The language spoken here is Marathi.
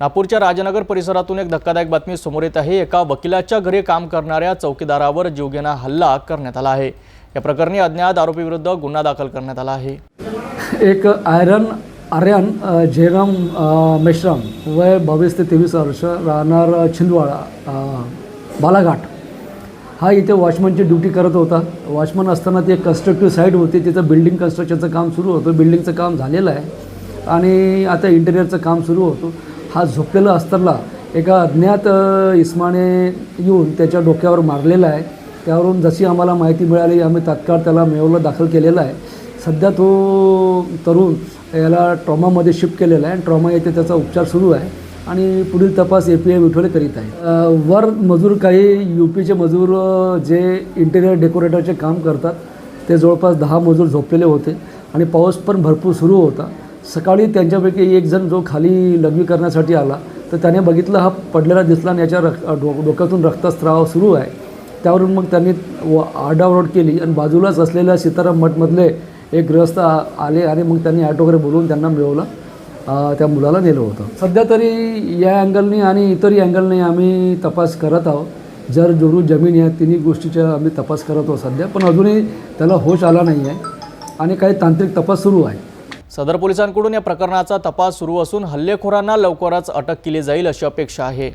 नागपूरच्या राजनगर परिसरातून एक धक्कादायक बातमी समोर येत आहे. एका वकिलाच्या घरी काम करणाऱ्या चौकीदारावर जीवघेणा हल्ला करण्यात आला आहे. या प्रकरणी अज्ञात आरोपीविरुद्ध गुन्हा दाखल करण्यात आला आहे. एक आयरन आर्यन जयराम मेश्राम वय बावीस ते तेवीस वर्ष राहणार छिंदवाडा बालाघाट. हा इथे वॉचमनची ड्युटी करत होता. वॉचमन असताना ती एक कन्स्ट्रक्टिव्ह साईट होती. तिथं बिल्डिंग कन्स्ट्रक्शनचं काम सुरू होतं. बिल्डिंगचं काम झालेलं आहे. आणि आता इंटेरियरचं काम सुरू होतं. हा झोपलेला असताना एका अज्ञात इस्माने येऊन त्याच्या डोक्यावर मारलेला आहे. त्यावरून जशी आम्हाला माहिती मिळाली आम्ही तात्काळ त्याला मेवला दाखल केलेला आहे. सध्या तो तरुण याला ट्रॉमामध्ये शिफ्ट केलेला आहे आणि ट्रॉमा येथे त्याचा उपचार सुरू आहे आणि पुढील तपास ए पी आय विठोले करीत आहे. वर मजूर काही यू पीचे मजूर जे इंटेरियर डेकोरेटरचे काम करतात ते जवळपास दहा मजूर झोपलेले होते आणि पाऊस पण भरपूर सुरू होता. सकाळी त्यांच्यापैकी एक जण जो खाली लघवी करण्यासाठी आला तर त्याने बघितलं हा पडलेला दिसला आणि याच्या रक् डो डोक्यातून रक्तस्राव सुरू आहे. त्यावरून मग त्यांनी व आरडाओरड केली आणि बाजूलाच असलेल्या सीताराम मठमधले एक ग्रस्त आ- आले आणि मग त्यांनी ॲटो वगैरे बोलवून त्यांना मिळवलं. त्या मुलाला नेलं होतं. सध्या तरी या अँगलने आणि इतरही अँगलने आम्ही तपास करत आहोत. जर जोरू जमीन या तिन्ही गोष्टीचा आम्ही तपास करत आहोत सध्या पण अजूनही त्याला होश आला नाही आहे आणि काही तांत्रिक तपास सुरू आहे. सदर पोलिसांकडून या प्रकरणाचा तपास सुरू असून हल्लेखोरांना लवकरच अटक केली जाईल अशी अपेक्षा आहे.